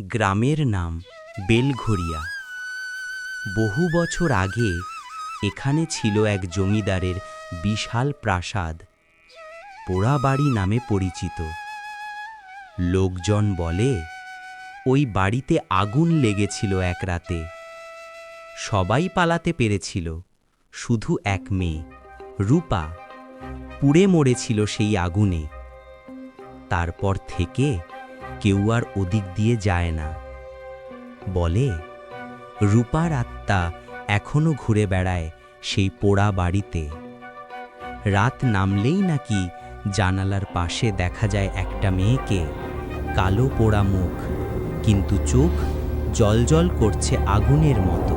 গ্রামের নাম বেলঘরিয়া বহু বছর আগে এখানে ছিল এক জমিদারের বিশাল প্রাসাদ, পোড়াবাড়ি নামে পরিচিত। লোকজন বলে, ওই বাড়িতে আগুন লেগেছিল এক রাতে। সবাই পালাতে পেরেছিল, শুধু এক মেয়ে, রূপা। পুড়ে মরেছিল সেই আগুনে। তারপর থেকে কেউ আর ওদিক দিয়ে যায় না। বলে, রূপার আত্মা এখনও ঘুরে বেড়ায় সেই পোড়া বাড়িতে। রাত নামলেই নাকি জানালার পাশে দেখা যায় একটা মেয়েকে। কালো পোড়া মুখ, কিন্তু চোখ জলজল করছে আগুনের মতো।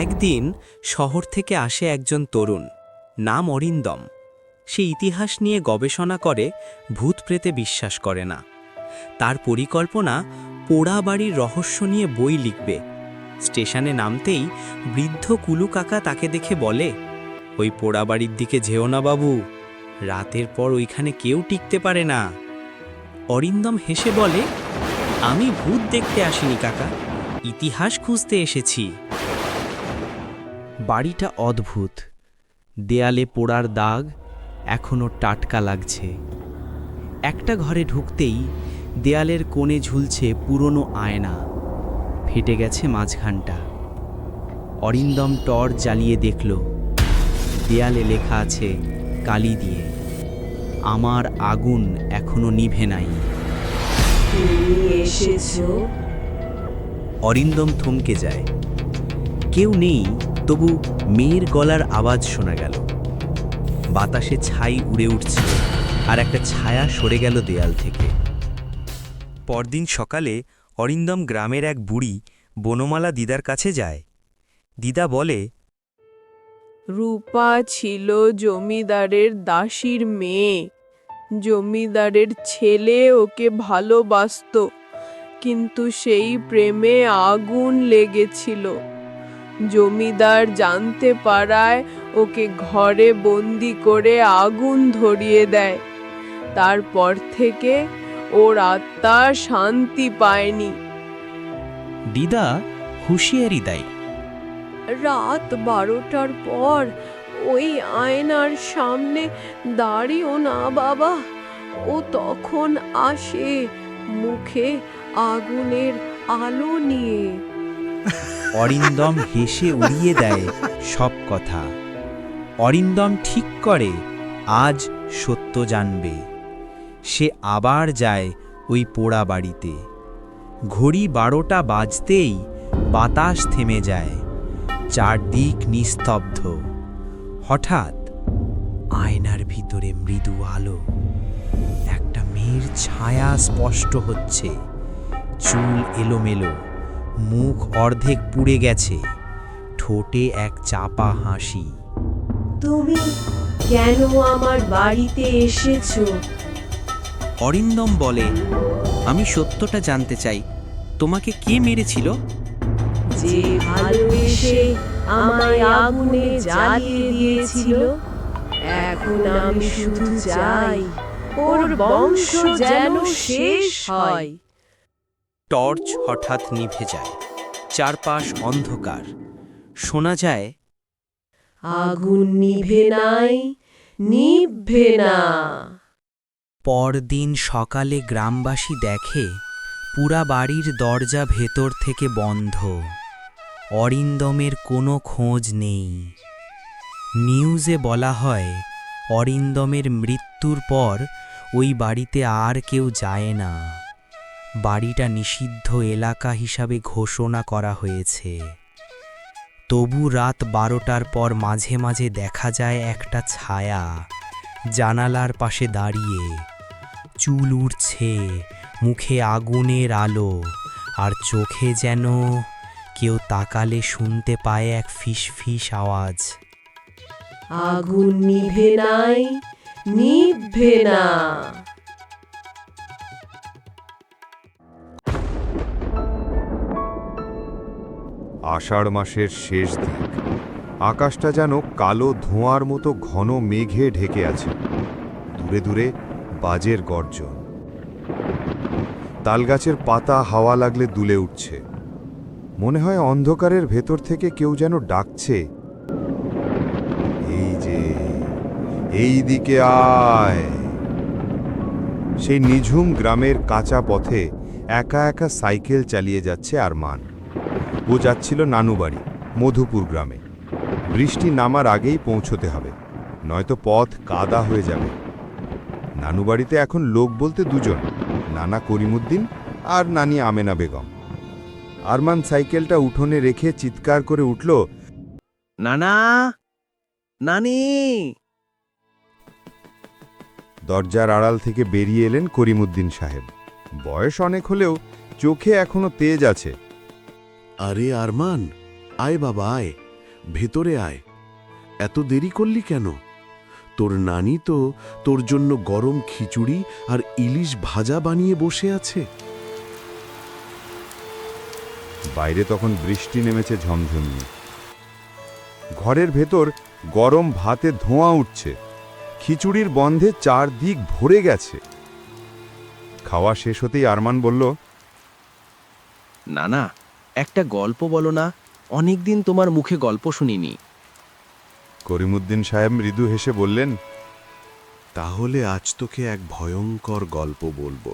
একদিন শহর থেকে আসে একজন তরুণ, নাম অরিন্দম। সে ইতিহাস নিয়ে গবেষণা করে, ভূত প্রেতে বিশ্বাস করে না। তার পরিকল্পনা, পোড়া বাড়ির রহস্য নিয়ে বই লিখবে। স্টেশনে নামতেই বৃদ্ধ কুলু কাকা তাকে দেখে বলে, ওই পোড়া বাড়ির দিকে যেও না বাবু, রাতের পর ওইখানে কেউ টিকতে পারে না। অরিন্দম হেসে বলে, আমি ভূত দেখতে আসিনি কাকা, ইতিহাস খুঁজতে এসেছি। বাড়িটা অদ্ভুত। দেয়ালে পোড়ার দাগ এখনও টাটকা লাগছে। একটা ঘরে ঢুকতেই দেয়ালের কোণে ঝুলছে পুরনো আয়না। ফেটে গেছে মাঝখানটা। অরিন্দম টর্চ জ্বালিয়ে দেখল দেয়ালে লেখা আছে কালি দিয়ে। আমার আগুন এখনও নিভে নাই। অরিন্দম থমকে যায়। কেউ নেই তবু মেয়ের গলার আওয়াজ শোনা গেল। বাতাসে ছাই উড়ে উঠছে আর একটা ছায়া সরে গেল দেয়াল থেকে। পরদিন সকালে অরিন্দম গ্রামের এক বুড়ি বনমালা দিদার কাছে যায়। দিদা বলে, রূপা ছিল জমিদারের দাসীর মেয়ে। জমিদারের ছেলে ওকে ভালোবাসতো, কিন্তু সেই প্রেমে আগুন লেগেছিল। জমিদার জানতে পারায় ওকে ঘরে বন্দি করে আগুন ধরিয়ে দেয়। তারপর থেকে ওর আত্মা শান্তি পায়নি। দিদা হুঁশিয়ারি দেয়। রাত বারোটার পর ওই আয়নার সামনে দাঁড়িও না বাবা। ও তখন আসে মুখে আগুনের আলো নিয়ে। অরিন্দম হেসে উড়িয়ে দেয় সব কথা। অরিন্দম ঠিক করে, আজ সত্য জানবে। সে আবার যায় ওই পোড়া বাড়িতে। ঘড়ি বারোটা বাজতেই বাতাস থেমে যায়, চারদিক নিস্তব্ধ। হঠাৎ আয়নার ভিতরে মৃদু আলো, একটা মেয়ের ছায়া স্পষ্ট হচ্ছে। চুল এলোমেলো, মুখ অর্ধেক পুড়ে গেছে, ঠোঁটে এক চাপা হাসি। তুমি কেন আমার বাড়িতে এসেছ? অরিন্দম বলে আমি সত্যটা জানতে চাই। তোমাকে কে মেরেছিল? যে ভালোবেসে আমায় আগুনে জ্বালিয়ে দিয়েছিল এখন আমি শুধু চাই ওর বংশ যেন শেষ হয়। টর্চ হঠাৎ নিভে যায় চারপাশ অন্ধকার। শোনা যায় আগুন নিভে নাই নিভবে না। পরদিন সকালে গ্রামবাসী দেখে, পুরা বাড়ির দরজা ভেতর থেকে বন্ধ। অরিন্দমের কোনো খোঁজ নেই। নিউজে বলা হয়, অরিন্দমের মৃত্যুর পর ওই বাড়িতে আর কেউ যায় না। বাড়িটা নিষিদ্ধ এলাকা হিসাবে ঘোষণা করা হয়েছে। তবু রাত বারোটার পর মাঝে মাঝে দেখা যায় একটা ছায়া জানালার পাশে দাঁড়িয়ে। চুল উড়ছে, মুখে আগুনের আলো, আর চোখে যেন কেউ তাকালে শুনতে পায় এক ফিস ফিস আওয়াজ। আগুন নিভে নাই নিভবে না। আষাঢ় মাসের শেষ দিক। আকাশটা যেন কালো ধোঁয়ার মতো ঘন মেঘে ঢেকে আছে। দূরে দূরে বাজের গর্জন। তালগাছের পাতা হাওয়া লাগলে দুলে উঠছে। মনে হয় অন্ধকারের ভেতর থেকে কেউ যেন ডাকছে। এই যে, এই দিকে আয়। সেই নিঝুম গ্রামের কাঁচা পথে একা একা সাইকেল চালিয়ে যাচ্ছে আরমান। ও যাচ্ছিল নানুবাড়ি, মধুপুর গ্রামে। বৃষ্টি নামার আগেই পৌঁছতে হবে, নয়তো পথ কাদা হয়ে যাবে। নানু বাড়িতে এখন লোক বলতে দুজন, নানা করিমুদ্দিন আর নানি আমেনা বেগম। আরমান সাইকেলটা উঠোনে রেখে চিৎকার করে উঠল, নানা, নানি! দরজার আড়াল থেকে বেরিয়ে এলেন করিমুদ্দিন সাহেব। বয়স অনেক হলেও চোখে এখনও তেজ আছে। আরে আরমান আয় বাবা আয়। ভেতরে আয়। এত দেরি করলি কেন? তোর নানি তো তোর জন্য গরম খিচুড়ি আর ইলিশ ভাজা বানিয়ে বসে আছে। বাইরে তখন বৃষ্টি নেমেছে ঝমঝমিয়ে। ঘরের ভেতর গরম ভাতে ধোঁয়া উঠছে। খিচুড়ির বন্ধে চারদিক ভরে গেছে। খাওয়া শেষ হতেই আরমান বলল নানা একটা গল্প বলো না, অনেকদিন তোমার মুখে গল্প শুনিনি। করিমুদ্দিন সাহেব মৃদু হেসে বললেন, তাহলে আজ তোকে এক ভয়ঙ্কর গল্প বলব।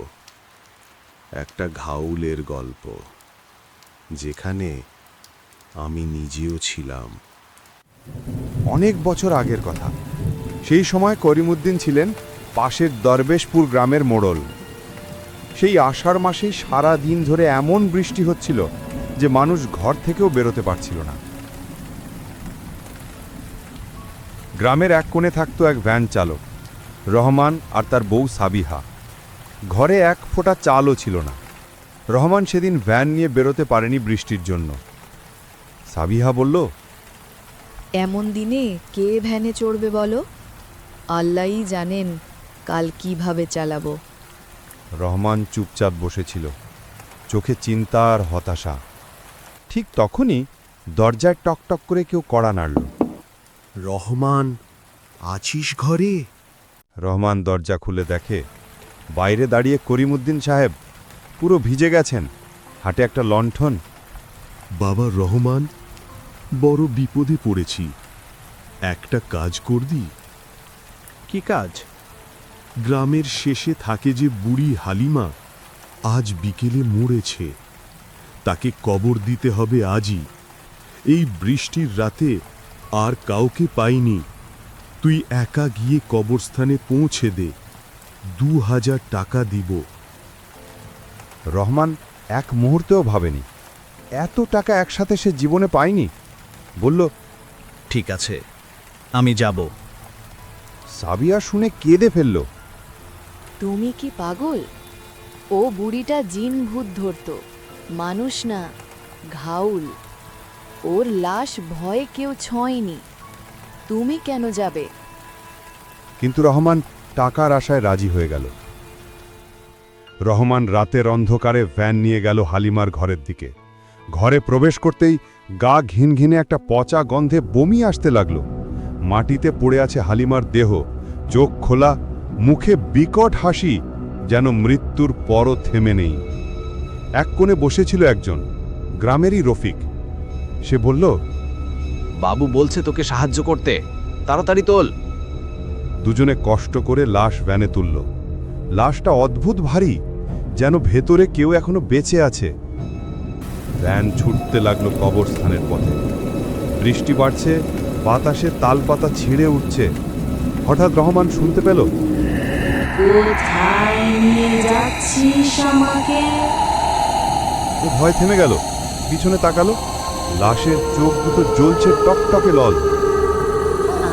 একটা ঘাউলের গল্প, যেখানে আমি নিজেও ছিলাম। অনেক বছর আগের কথা। সেই সময় করিমুদ্দিন ছিলেন পাশের দরবেশপুর গ্রামের মোড়ল। সেই আষাঢ় মাসেই সারা দিন ধরে এমন বৃষ্টি হচ্ছিল যে মানুষ ঘর থেকেও বেরোতে পারছিল না। গ্রামের এক কোণে থাকতো এক ভ্যান চালক রহমান আর তার বউ সাবিহা। ঘরে এক ফোঁটা চালও ছিল না। রহমান সেদিন ভ্যান নিয়ে বেরোতে পারেনি বৃষ্টির জন্য। সাবিহা বলল এমন দিনে কে ভ্যানে চড়বে বলো? আল্লাহই জানেন কাল কীভাবে চালাবো। রহমান চুপচাপ বসেছিল। চোখে চিন্তা আর হতাশা। ঠিক তখনই দরজায় টকটক করে কেউ কড়া নাড়ল। রহমান আছিস ঘরে? রহমান দরজা খুলে দেখে বাইরে দাঁড়িয়ে করিমুদ্দিন সাহেব পুরো ভিজে গেছেন হাটে একটা লণ্ঠন। বাবা রহমান বড় বিপদে পড়েছি একটা কাজ করদি কি কাজ? গ্রামের শেষে থাকে যে বুড়ি হালিমা আজ বিকেলে মরেছে। তাকে কবর দিতে হবে আজই। এই বৃষ্টির রাতে আর কাউকে পাইনি। তুই একা গিয়ে কবরস্থানে পৌঁছে দে। দু হাজার টাকা দিব। রহমান এক মুহূর্তেও ভাবেনি। এত টাকা একসাথে সে জীবনে পায়নি? বলল ঠিক আছে আমি যাব। সাবিয়া শুনে কেঁদে ফেলল। তুমি কি পাগল? ও বুড়িটা জিন ভূত ধরত। মানুষ না, ঘাউল। ওর লাশ ভয়ে কেউ ছয়নি। তুমি কেন যাবে? কিন্তু রহমান টাকার আশায় রাজি হয়ে গেল। রহমান রাতের অন্ধকারে ভ্যান নিয়ে গেল হালিমার ঘরের দিকে। ঘরে প্রবেশ করতেই গা ঘিন ঘিনে একটা পচা গন্ধে বমি আসতে লাগল। মাটিতে পড়ে আছে হালিমার দেহ। চোখ খোলা, মুখে বিকট হাসি, যেন মৃত্যুর পরও থেমে নেই। এক কোণে বসেছিল একজন। গ্রামেরই রফিক। সে বলল বাবু বলছে তোকে সাহায্য করতে। তাড়াতাড়ি তোল। দুজনে কষ্ট করে লাশ ভ্যানে তুলল। লাশটা অদ্ভুত ভারী যেন ভেতরে কেউ এখনও বেঁচে আছে। ভ্যান ছুটতে লাগল কবরস্থানের পথে। বৃষ্টি বাড়ছে বাতাসে তালপাতা ছিঁড়ে উঠছে। হঠাৎ রহমান শুনতে পেল কোথায় নিয়ে যাচ্ছিস আমাকে? ও ভয় থেমে গেল। পিছনে তাকালো। লাশের চোখ দুটো জ্বলছে টকটকে লল।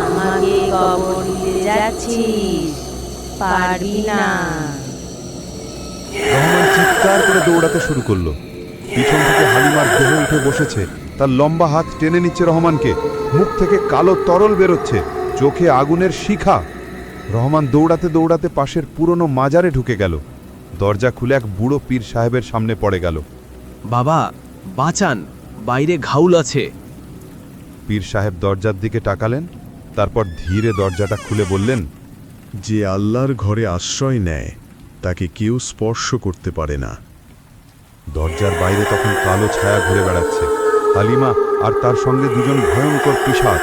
আমাকে কবর দিতে যাচ্ছিস? পারবি না। রহমান চিৎকার করে দৌড়াতে শুরু করল। পিছন থেকে হালিমার দেহ উঠে বসেছে। তার লম্বা হাত টেনে নিচ্ছে রহমানকে। মুখ থেকে কালো তরল বেরোচ্ছে। চোখে আগুনের শিখা। রহমান দৌড়াতে দৌড়াতে পাশের পুরনো মাজারে ঢুকে গেল। দরজা খুলে এক বুড়ো পীর সাহেবের সামনে পড়ে গেল। বাবা বাঁচান বাইরে ঘাউল আছে। পীর সাহেব দরজার দিকে তাকালেন তারপর ধীরে দরজাটা খুলে বললেন যে আল্লাহর ঘরে আশ্রয় নেয় তাকে কেউ স্পর্শ করতে পারে না। দরজার বাইরে তখন কালো ছায়া ঘুরে বেড়াচ্ছে। হালিমা আর তার সঙ্গে দুজন ভয়ঙ্কর পিশাচ।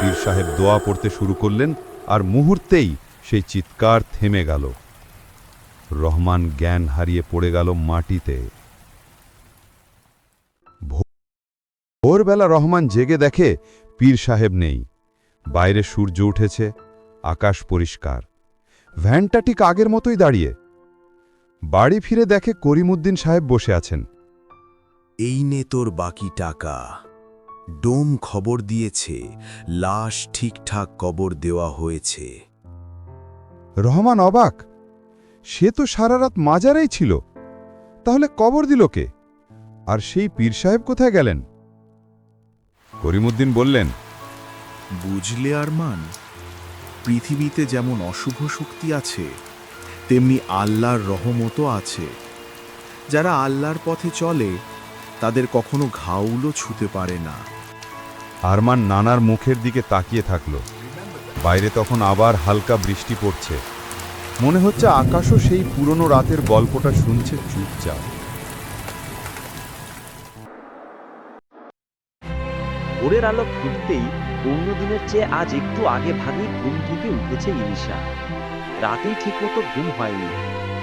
পীর সাহেব দোয়া পড়তে শুরু করলেন আর মুহূর্তেই সেই চিৎকার থেমে গেল। রহমান জ্ঞান হারিয়ে পড়ে গেল মাটিতে। ভোরবেলা রহমান জেগে দেখে পীর সাহেব নেই। বাইরে সূর্য উঠেছে আকাশ পরিষ্কার। ভ্যানটা ঠিক আগের মতোই দাঁড়িয়ে। বাড়ি ফিরে দেখে করিমুদ্দিন সাহেব বসে আছেন। এই নে তোর বাকি টাকা। ডোম খবর দিয়েছে লাশ ঠিকঠাক কবর দেওয়া হয়েছে। রহমান অবাক। সে তো সারা রাত মাজারেই ছিল। তাহলে কবর দিল কে? আর সেই পীর সাহেব কোথায় গেলেন? করিমুদ্দিন বললেন বুঝলে আরমান পৃথিবীতে যেমন অশুভ শক্তি আছে তেমনি আল্লাহর রহমতও আছে। যারা আল্লাহর পথে চলে তাদের কখনো ঘাউলও ছুতে পারে না। আরমান নানার মুখের দিকে তাকিয়ে থাকল। বাইরে তখন আবার হালকা বৃষ্টি পড়ছে। মনে হচ্ছে আকাশও সেই পুরনো রাতের গল্পটা শুনছে চুপচাপ। ভোরের আলো ফুটতেই অন্য দিনের চেয়ে আজ একটু আগে ভাগেই ঘুম থেকে উঠেছে ইলিশা। রাতেই ঠিকমতো ঘুম হয়নি।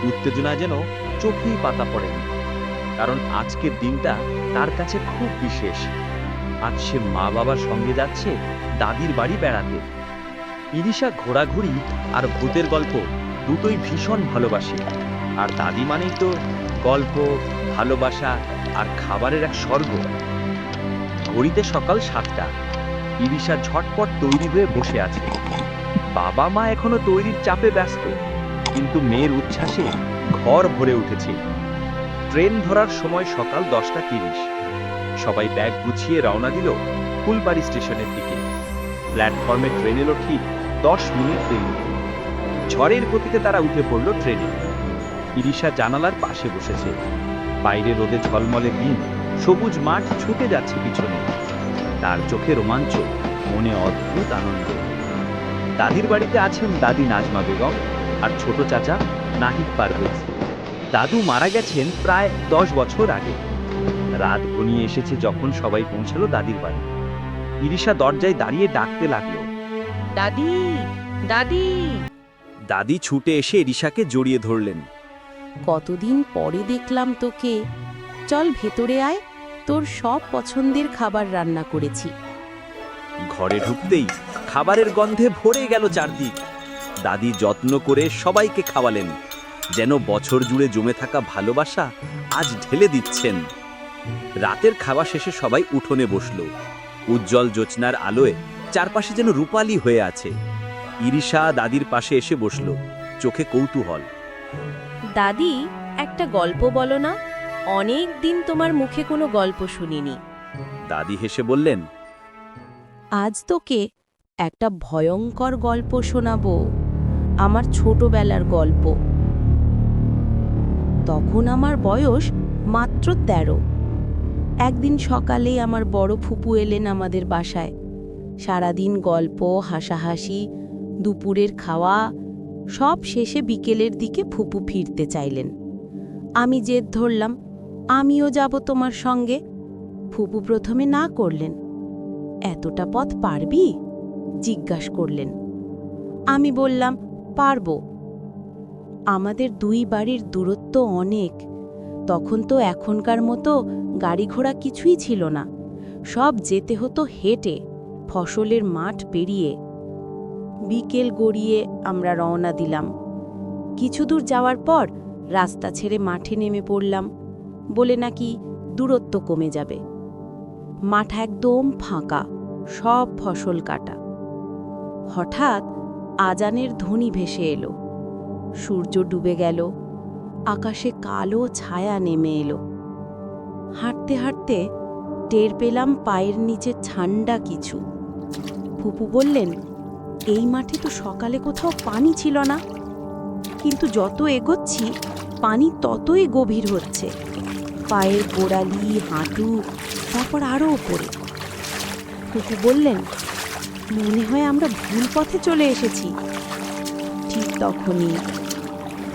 উত্তেজনায় যেন চোখেই পাতা পড়েনি। কারণ আজকের দিনটা তার কাছে খুব বিশেষ। আজ সে মা বাবার সঙ্গে যাচ্ছে দাদির বাড়ি বেড়াতে। ইলিশা ঘোরাঘুরি আর ভূতের গল্প দুটোই ভীষণ ভালোবাসে। আর দাদি মানেই তো গল্প, ভালোবাসা আর খাবারের এক স্বর্গ। ঘড়িতে সকাল সাতটা। ইরিশা ঝটপট তৈরি হয়ে বসে আছে। বাবা মা এখনও তৈরির চাপে ব্যস্ত, কিন্তু মেয়ের উচ্ছ্বাসে ঘর ভরে উঠেছে। ট্রেন ধরার সময় সকাল দশটা তিরিশ। সবাই ব্যাগ গুছিয়ে রওনা দিল ফুলবাড়ি স্টেশনের দিকে। প্ল্যাটফর্মে ট্রেন এলো ঠিক দশ মিনিট দেরি। ঝড়ের গতিতে তারা উঠে পড়ল ট্রেনে। ইরিশা জানালার পাশে বসেছে। বাইরে রোদে ঝলমলে দিন। সবুজ মাঠ ছুটে যাচ্ছে পিছনে। তার চোখে রোমাঞ্চ মনে অদ্ভুত আনন্দ। দাদির বাড়িতে আছেন দাদি নাজমা বেগম আর ছোট চাচা নাহিদ পারভেজ। দাদু মারা গেছেন প্রায় দশ বছর আগে। রাত ঘনিয়ে এসেছে যখন সবাই পৌঁছালো দাদির বাড়ি। ইরিশা দরজায় দাঁড়িয়ে ডাকতে লাগল। দাদি দাদি। দাদি ছুটে এসে ইরিশাকে জড়িয়ে ধরলেন। কতদিন পরে দেখলাম তোকে। চল ভেতরে আয় তোর সব পছন্দের খাবার রান্না করেছি। ঘরে ঢুকতেই খাবারের গন্ধে ভরে গেল চারদিক। দাদি যত্ন করে সবাইকে খাওয়ালেন। যেন বছর জুড়ে জমে থাকা ভালোবাসা আজ ঢেলে দিচ্ছেন। রাতের খাওয়া শেষে সবাই উঠোনে বসল। উজ্জ্বল জ্যোৎস্নার আলোয় চারপাশে যেন রূপালি হয়ে আছে। ইরিশা দাদির পাশে এসে বসল চোখে কৌতূহল। দাদি একটা গল্প বলো না। অনেক দিন তোমার মুখে কোনো গল্প শুনিনি। দাদি হেসে বললেন আজ তোকে একটা ভয়ঙ্কর গল্প শোনাবো আমার ছোটবেলার গল্প। তখন আমার বয়স মাত্র তেরো। একদিন সকালে আমার বড় ফুপু এলেন আমাদের বাসায়। সারাদিন গল্প হাসাহাসি দুপুরের খাওয়া সব শেষে বিকেলের দিকে ফুপু ফিরতে চাইলেন। আমি জেদ ধরলাম আমিও যাব তোমার সঙ্গে। ফুপু প্রথমে না করলেন। এতটা পথ পারবি? জিজ্ঞাস করলেন। আমি বললাম, পারব। আমাদের দুই বাড়ির দূরত্ব অনেক। তখন তো এখনকার মতো গাড়ি ঘোড়া কিছুই ছিল না। সব যেতে হতো হেঁটে, ফসলের মাঠ পেরিয়ে। বিকেল গড়িয়ে আমরা রওনা দিলাম। কিছু দূর যাওয়ার পর রাস্তা ছেড়ে মাঠে নেমে পড়লাম। বলে নাকি দূরত্ব কমে যাবে। মাঠ একদম ফাঁকা, সব ফসল কাটা। হঠাৎ আজানের ধ্বনি ভেসে এলো। সূর্য ডুবে গেল, আকাশে কালো ছায়া নেমে এলো। হাঁটতে হাঁটতে টের পেলাম পায়ের নিচে ঠান্ডা কিছু। ফুপু বললেন, এই মাঠে তো সকালে কোথাও পানি ছিল না। কিন্তু যত এগোচ্ছি, পানি ততই গভীর হচ্ছে। পায়ের গোড়ালি, হাঁটু, তারপর আরও ওপরে ফুপু বললেন, মনে হয় আমরা ভুল পথে চলে এসেছি। ঠিক তখনই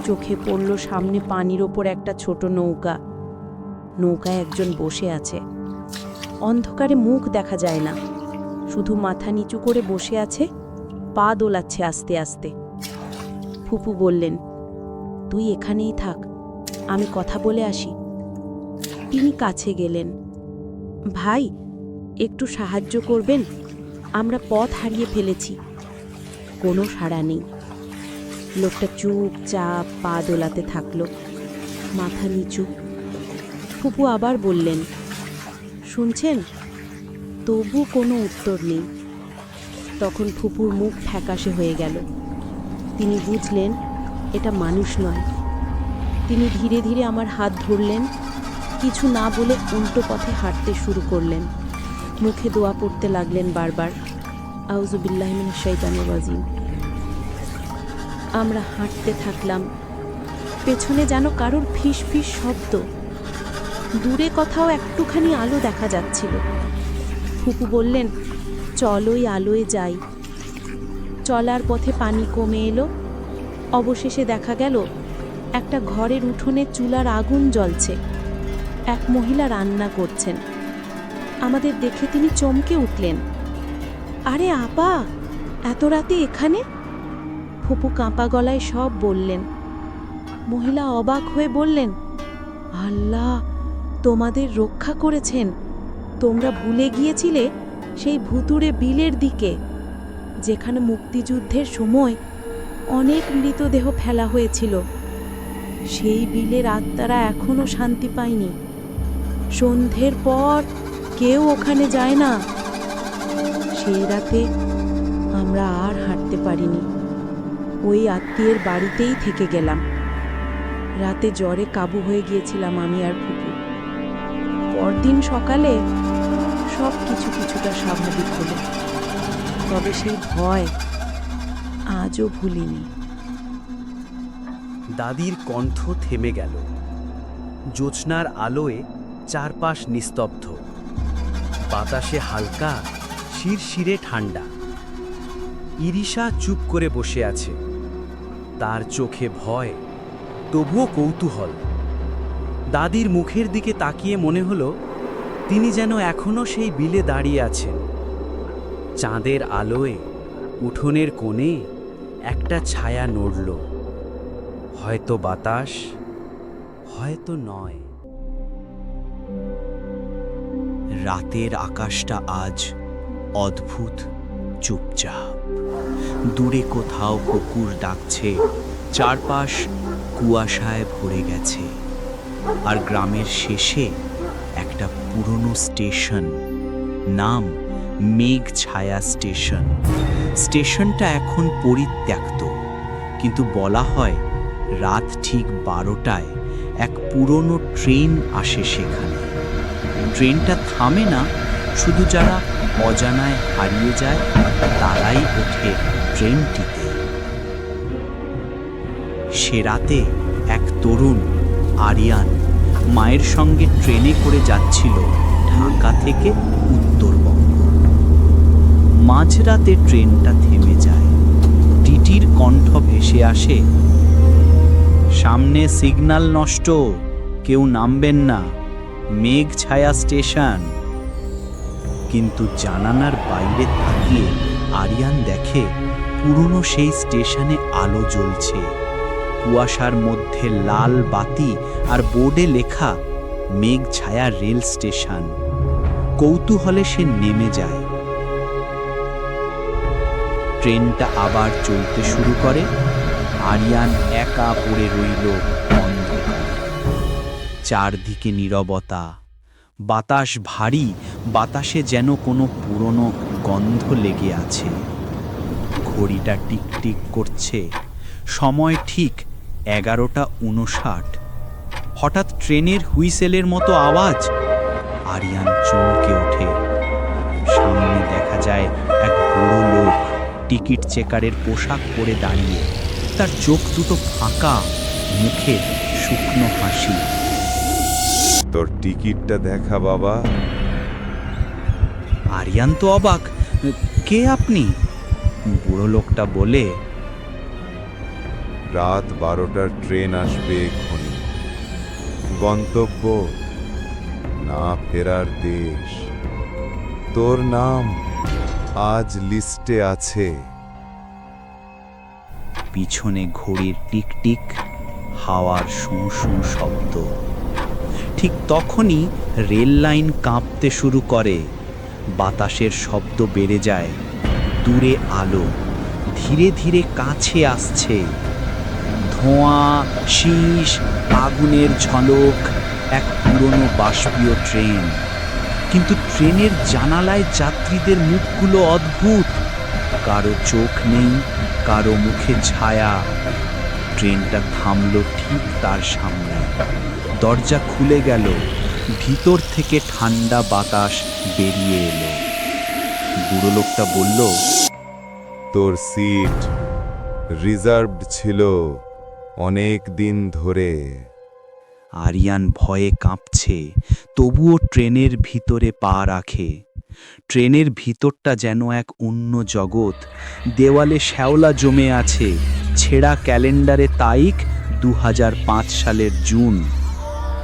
চোখে পড়ল সামনে পানির ওপর একটা ছোট নৌকা। নৌকায় একজন বসে আছে। অন্ধকারে মুখ দেখা যায় না। শুধু মাথা নিচু করে বসে আছে, পা দোলাচ্ছে আস্তে আস্তে। ফুপু বললেন, তুই এখানেই থাক, আমি কথা বলে আসি। তিনি কাছে গেলেন। ভাই, একটু সাহায্য করবেন? আমরা পথ হারিয়ে ফেলেছি। কোনো সাড়া নেই। লোকটা চুপচাপ পা দোলাতে থাকল, মাথা নিচু। ফুপু আবার বললেন, শুনছেন? তবু কোনো উত্তর নেই। তখন ফুপুর মুখ ফ্যাকাশে হয়ে গেল। তিনি বুঝলেন, এটা মানুষ নয়। তিনি ধীরে ধীরে আমার হাত ধরলেন কিছু না বলে উল্টো পথে হাঁটতে শুরু করলেন। মুখে দোয়া পড়তে লাগলেন বারবার। আউজুবিল্লাহমিন শৈতানুর আমরা হাঁটতে থাকলাম। পেছনে যেন কারোর ফিস ফিস শব্দ। দূরে কোথাও একটুখানি আলো দেখা যাচ্ছিল। ফুপু বললেন, চল ওই আলোয় যাই। চলার পথে পানি কমে এলো। অবশেষে দেখা গেল, একটা ঘরের উঠোনে চুলার আগুন জ্বলছে। এক মহিলা রান্না করছেন। আমাদের দেখে তিনি চমকে উঠলেন। আরে আপা, এত রাতে এখানে? ফুপু কাঁপা গলায় সব বললেন। মহিলা অবাক হয়ে বললেন, আল্লাহ, তোমাদের রক্ষা করেছেন। তোমরা ভুলে গিয়েছিলে সেই ভুতুড়ে বিলের দিকে, যেখানে মুক্তিযুদ্ধের সময় অনেক মৃতদেহ ফেলা হয়েছিল। সেই বিলের আত্মারা এখনও শান্তি পায়নি। সন্ধ্যের পর কেউ ওখানে যায় না। সেই রাতে আমরা আর হাঁটতে পারিনি। ওই আত্মীয়ের বাড়িতেই থেকে গেলাম। রাতে জ্বরে কাবু হয়ে গিয়েছিলাম আমি আর ফুপু। পরদিন সকালে সব কিছু কিছুটা স্বাভাবিক হলো। তবে সেই ভয় আজও ভুলিনি। দাদির কণ্ঠ থেমে গেল। জ্যোৎস্নার আলোয় চারপাশ নিস্তব্ধ। বাতাসে হালকা, শিরশিরে ঠান্ডা। ইরিশা চুপ করে বসে আছে। তার চোখে ভয়, তবুও কৌতূহল। দাদির মুখের দিকে তাকিয়ে মনে হলো, তিনি যেন এখনও সেই বিলে দাঁড়িয়ে আছেন। চাঁদের আলোয়, উঠোনের কোণে একটা ছায়া নড়ল। হয়তো বাতাস, হয়তো নয়। রাতের আকাশটা আজ অদ্ভুত, চুপচাপ। দূরে কোথাও কুকুর ডাকছে, চারপাশ কুয়াশায় ভরে গেছে। আর গ্রামের শেষে একটা পুরনো স্টেশন, নাম মেঘ ছায়া স্টেশন। স্টেশনটা এখন পরিত্যক্ত, কিন্তু বলা হয় রাত ঠিক বারোটায় এক পুরনো ট্রেন আসে সেখানে। ট্রেনটা থামে না, শুধু যারা অজানায় হারিয়ে যায়, তারাই ওঠে ট্রেনটিতে। সে রাতে এক তরুণ, আরিয়ান, মায়ের সঙ্গে ট্রেনে করে যাচ্ছিল ঢাকা থেকে উত্তরবঙ্গ। মাঝরাতে ট্রেনটা থেমে যায়। টিটির কণ্ঠ ভেসে আসে, সামনে সিগন্যাল নষ্ট, কেউ নামবেন না। মেঘ ছায়া স্টেশন। কিন্তু জানানার বাইরে তাকিয়ে আরিয়ান দেখে পুরনো সেই স্টেশনে আলো জ্বলছে। কুয়াশার মধ্যে লাল বাতি আর বোর্ডে লেখা, মেঘ ছায়া রেল স্টেশন। কৌতূহলে সে নেমে যায়। ট্রেনটা আবার চলতে শুরু করে। আরিয়ান একা পড়ে রইল চারদিকে নীরবতা। বাতাস ভারী, বাতাসে যেন কোনো পুরনো গন্ধ লেগে আছে। ঘড়িটা টিকটিক করছে। সময় ঠিক এগারোটা উনষাট হঠাৎ ট্রেনের হুইসেলের মতো আওয়াজ। আরিয়ান চমকে ওঠে। সামনে দেখা যায় এক বুড়ো লোক টিকিট চেকারের পোশাক পরে দাঁড়িয়ে। তার চোখ দুটো ফাঁকা, মুখে শুকনো হাসি। তোর টিকিটটা দেখা বাবা। আরিয়ান তো অবাক। কে আপনি? বুড়ো লোকটা বলে রাত বারোটার ট্রেন আসবে এক্ষুনি। গন্তব্য না ফেরার দেশ। তোর নাম আজ লিস্টে আছে। পিছনে ঘড়ির টিকটিক হাওয়ার শু শু শব্দ। ঠিক তখনই রেল লাইন কাঁপতে শুরু করে। বাতাসের শব্দ বেড়ে যায়, দূরে আলো ধীরে ধীরে কাছে আসছে। ধোঁয়া, শীষ, আগুনের ঝলক, এক পুরনো বাষ্পীয় ট্রেন। কিন্তু ট্রেনের জানালায় যাত্রীদের মুখগুলো অদ্ভুত। কারও চোখ নেই, কারও মুখে ছায়া। ট্রেনটা থামলো ঠিক তার সামনে। দরজা খুলে গেল। ভিতর থেকে ঠান্ডা বাতাস বেরিয়ে এলো। বুড়ো লোকটা বলল তোর সিট রিজার্ভড ছিল অনেক দিন ধরে। আরিয়ান ভয়ে কাঁপছে তবুও ট্রেনের ভিতরে পা রাখে। ট্রেনের ভিতরটা যেন এক অন্য জগৎ। দেওয়ালে শ্যাওলা জমে আছে ছেঁড়া ক্যালেন্ডারে তারিখ দু হাজার পাঁচ সালের জুন।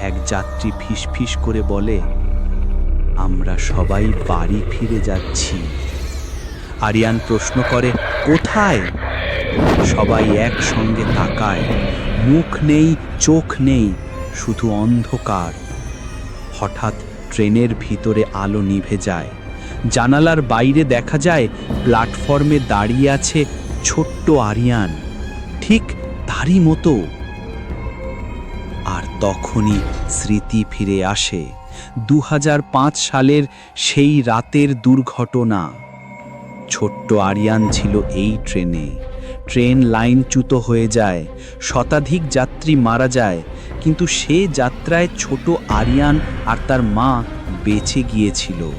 এক যাত্রী ফিসফিস করে বলে, আমরা সবাই বাড়ি ফিরে যাচ্ছি। আরিয়ান প্রশ্ন করে, কোথায়? সবাই একসঙ্গে তাকায়, মুখ নেই, চোখ নেই, শুধু অন্ধকার। হঠাৎ ট্রেনের ভিতরে আলো নিভে যায়। জানালার বাইরে দেখা যায়, প্ল্যাটফর্মে দাঁড়িয়ে আছে ছোট্ট আরিয়ান। ঠিক তারই মতো তখনই স্মৃতি ফিরে আসে। দু হাজার পাঁচ সালের সেই রাতের দুর্ঘটনা। ছোট্ট আরিয়ান ছিল এই ট্রেনে। ট্রেন লাইনচ্যুত হয়ে যায়। শতাধিক যাত্রী মারা যায়। কিন্তু সে যাত্রায় ছোট আরিয়ান আর তার মা বেঁচে গিয়েছিল।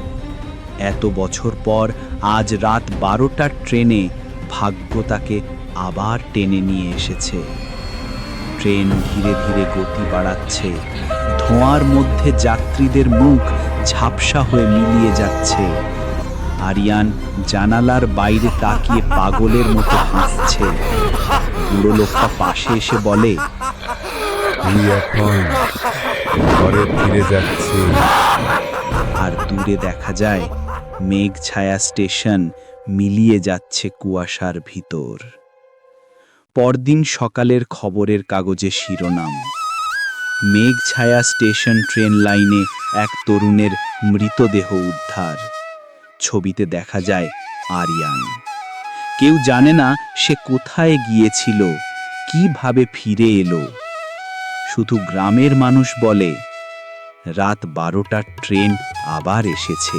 এত বছর পর আজ রাত বারোটার ট্রেনে ভাগ্য তাকে আবার টেনে নিয়ে এসেছে। ট্রেন ধীরে ধীরে গতি বাড়াচ্ছে। ধোঁয়ার মধ্যে যাত্রীদের মুখ ঝাপসা হয়ে মিলিয়ে যাচ্ছে। আরিয়ান জানালার বাইরে তাকিয়ে পাগলের মতো হাসছে। বুড়ো লোকটা পাশে এসে বলে এখন ঘরে ফিরে যাচ্ছি। আর দূরে দেখা যায় মেঘ ছায়া স্টেশন মিলিয়ে যাচ্ছে কুয়াশার ভিতর। পরদিন সকালের খবরের কাগজে শিরোনাম। মেঘ ছায়া স্টেশন ট্রেন লাইনে এক তরুণের মৃতদেহ উদ্ধার। ছবিতে দেখা যায় আরিয়ান। কেউ জানে না সে কোথায় গিয়েছিল, কীভাবে ফিরে এলো। শুধু গ্রামের মানুষ বলে, রাত বারোটার ট্রেন আবার এসেছে।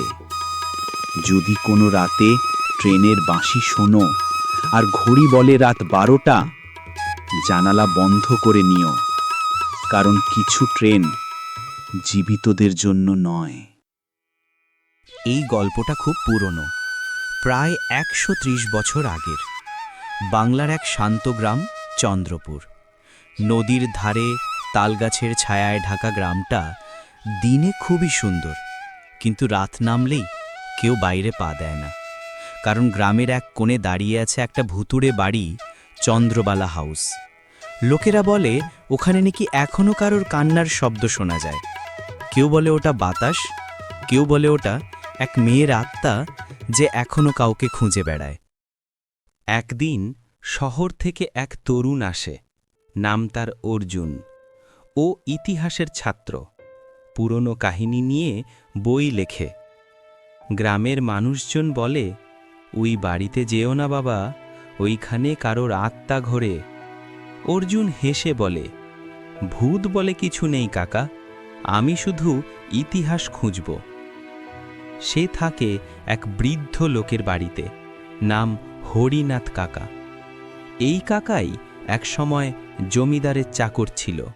যদি কোনো রাতে ট্রেনের বাঁশি শোনো আর ঘড়ি বলে রাত বারোটা, জানালা বন্ধ করে নিও, কারণ কিছু ট্রেন জীবিতদের জন্য নয়। এই গল্পটা খুব পুরনো, প্রায় একশো ত্রিশ বছর আগের। বাংলার এক শান্ত গ্রাম, চন্দ্রপুর। নদীর ধারে তালগাছের ছায়ায় ঢাকা গ্রামটা দিনে খুবই সুন্দর, কিন্তু রাত নামলেই কেউ বাইরে পা দেয় না। কারণ গ্রামের এক কোণে দাঁড়িয়ে আছে একটা ভুতুড়ে বাড়ি, চন্দ্রবালা হাউস। লোকেরা বলে, ওখানে নাকি এখনও কারোর কান্নার শব্দ শোনা যায়। কেউ বলে ওটা বাতাস, কেউ বলে ওটা এক মেয়ের আত্মা যে এখনও কাউকে খুঁজে বেড়ায়। একদিন শহর থেকে এক তরুণ আসে, নাম তার অর্জুন। ও ইতিহাসের ছাত্র। পুরনো কাহিনী নিয়ে বই লেখে। গ্রামের মানুষজন বলে ওই বাড়িতে যেও না বাবা, ওইখানে কারোর আত্মা ঘোরে। অর্জুন হেসে বলে, ভূত বলে কিছু নেই কাকা, আমি শুধু ইতিহাস খুঁজব। সে থাকে এক বৃদ্ধ লোকের বাড়িতে, নাম হরিনাথ কাকা। এই কাকাই একসময় জমিদারের চাকর ছিল।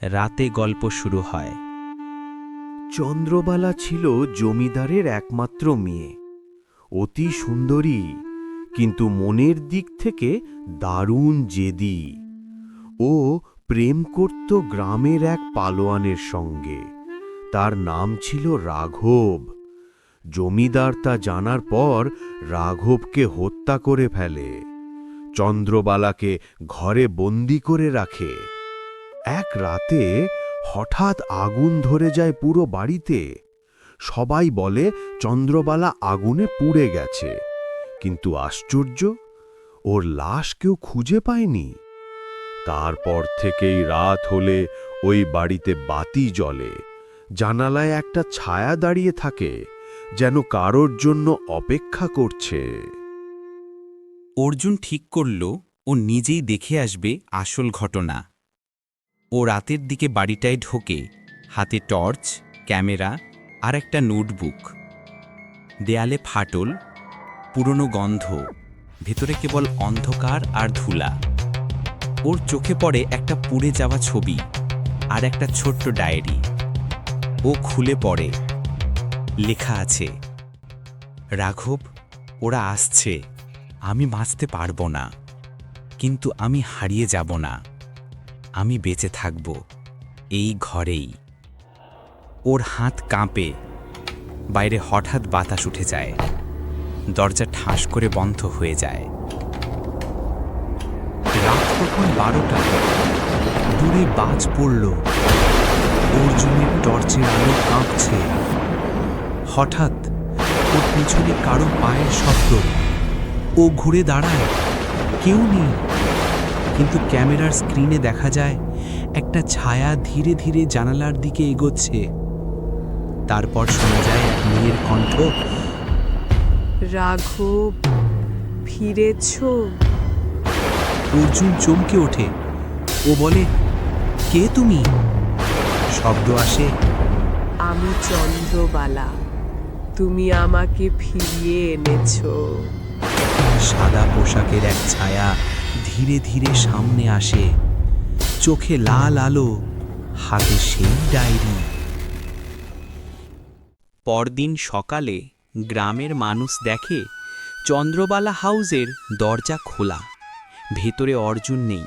রাতে গল্প শুরু হয়। চন্দ্রবালা ছিল জমিদারের একমাত্র মেয়ে। অতি সুন্দরী, কিন্তু মনের দিক থেকে দারুণ জেদি। ও প্রেম করত গ্রামের এক পালোয়ানের সঙ্গে। তার নাম ছিল রাঘব। জমিদার তা জানার পর রাঘবকে হত্যা করে ফেলে। চন্দ্রবালাকে ঘরে বন্দি করে রাখে। এক রাতে হঠাৎ আগুন ধরে যায় পুরো বাড়িতে। সবাই বলে চন্দ্রবালা আগুনে পুড়ে গেছে। কিন্তু আশ্চর্য, ওর লাশ কেউ খুঁজে পায়নি। তারপর থেকেই রাত হলে ওই বাড়িতে বাতি জ্বলে, জানালায় একটা ছায়া দাঁড়িয়ে থাকে, যেন কারোর জন্য অপেক্ষা করছে। অর্জুন ঠিক করল, ও নিজেই দেখে আসবে আসল ঘটনা। ও রাতের দিকে বাড়িটায় ঢোকে, হাতে টর্চ, ক্যামেরা আর একটা নোটবুক। দেয়ালে ফাটল, পুরনো গন্ধ, ভেতরে কেবল অন্ধকার আর ধুলা। ওর চোখে পড়ে একটা পুড়ে যাওয়া ছবি আর একটা ছোট্ট ডায়েরি। ও খুলে পড়ে। লেখা আছে, রাঘব, ওরা আসছে। আমি বাঁচতে পারব না। কিন্তু আমি হারিয়ে যাব না। আমি বেঁচে থাকব। এই ঘরেই। ওর হাত কাঁপে। বাইরে হঠাৎ বাতাস উঠে যায়। দরজা ঠাস করে বন্ধ হয়ে যায়। রাত তখন বারোটা দূরে বাজ পড়ল। অর্জুনের টর্চের আলো কাঁপছে। হঠাৎ ওর পিছনে কারও পায়ের শব্দ। ও ঘুরে দাঁড়ায়। কেউ নেই। কিন্তু ক্যামেরার স্ক্রিনে দেখা যায়, একটা ছায়া ধীরে ধীরে জানালার দিকে এগোচ্ছে। তারপর শোনা যায় এক মেয়ের কণ্ঠ রাঘব ফিরেছ? অর্জুন চমকে ওঠে। ও বলে কে তুমি? শব্দ আসে আমি চন্দ্রবালা। তুমি আমাকে ফিরিয়ে এনেছো। সাদা পোশাকের এক ছায়া ধীরে ধীরে সামনে আসে। চোখে লাল আলো হাতে সেই ডায়েরি। পরদিন সকালে গ্রামের মানুষ দেখে চন্দ্রবালা হাউজের দরজা খোলা। ভেতরে অর্জুন নেই।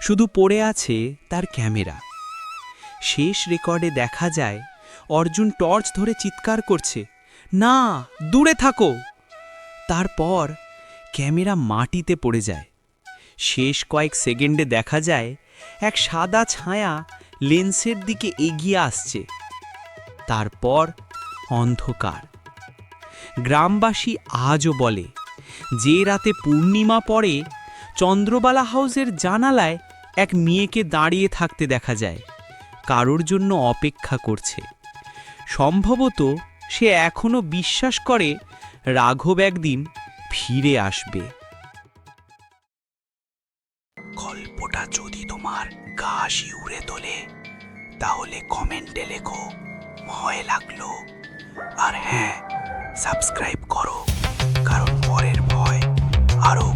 শুধু পড়ে আছে তার ক্যামেরা। শেষ রেকর্ডে দেখা যায়, অর্জুন টর্চ ধরে চিৎকার করছে, না, দূরে থাকো! তারপর ক্যামেরা মাটিতে পড়ে যায়। শেষ কয়েক সেকেন্ডে দেখা যায়, এক সাদা ছায়া লেন্সের দিকে এগিয়ে আসছে। তারপর অন্ধকার। গ্রামবাসী আজও বলে, যে রাতে পূর্ণিমা পড়ে, চন্দ্রবালা হাউসের জানালায় এক মেয়েকে দাঁড়িয়ে থাকতে দেখা যায়। কারোর জন্য অপেক্ষা করছে। সম্ভবত সে এখনও বিশ্বাস করে, রাঘব একদিন ফিরে আসবে। গল্পটা যদি তোমার গা শিউরে তোলে, তাহলে কমেন্টে লেখো, ভয় লাগল। আর হ্যাঁ সাবস্ক্রাইব করো কারণ পরের ভয় আরও